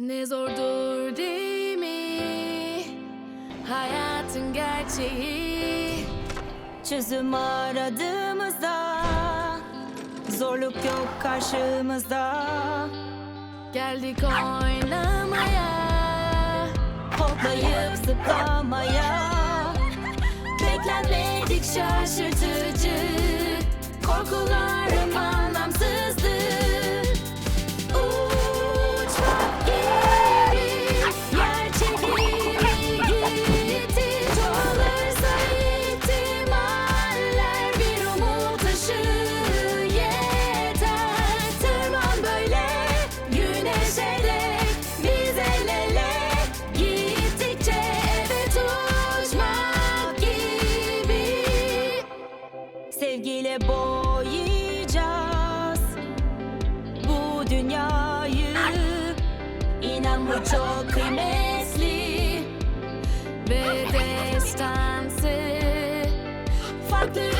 Ne zordur değil mi? Hayatın gerçeği. Çözüm aradığımızda Zorluk yok karşımızda. Geldik oynamaya Hoplayıp zıplamaya. Beklenmedik şaşırtıcı sevgiyle boyayacağız bu dünyayı. İnan bu çok kıymetli ve destansı farklı.